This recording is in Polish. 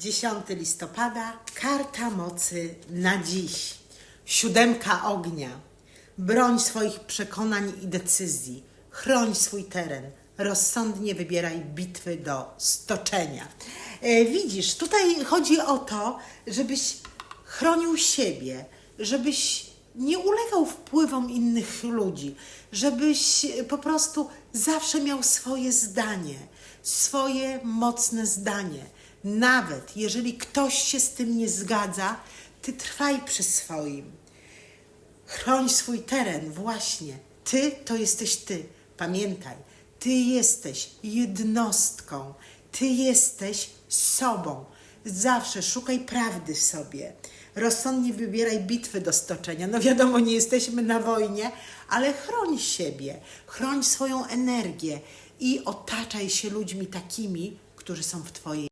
10 listopada, karta mocy na dziś. Siódemka ognia. Broń swoich przekonań i decyzji. Chroń swój teren. Rozsądnie wybieraj bitwy do stoczenia. E, widzisz, tutaj chodzi o to, żebyś chronił siebie, żebyś nie ulegał wpływom innych ludzi, żebyś po prostu zawsze miał swoje zdanie, swoje mocne zdanie. Nawet jeżeli ktoś się z tym nie zgadza, ty trwaj przy swoim. Chroń swój teren, właśnie. Ty to jesteś ty. Pamiętaj, ty jesteś jednostką. Ty jesteś sobą. Zawsze szukaj prawdy w sobie. Rozsądnie wybieraj bitwy do stoczenia. No wiadomo, nie jesteśmy na wojnie, ale chroń siebie, chroń swoją energię i otaczaj się ludźmi takimi, którzy są w Twojej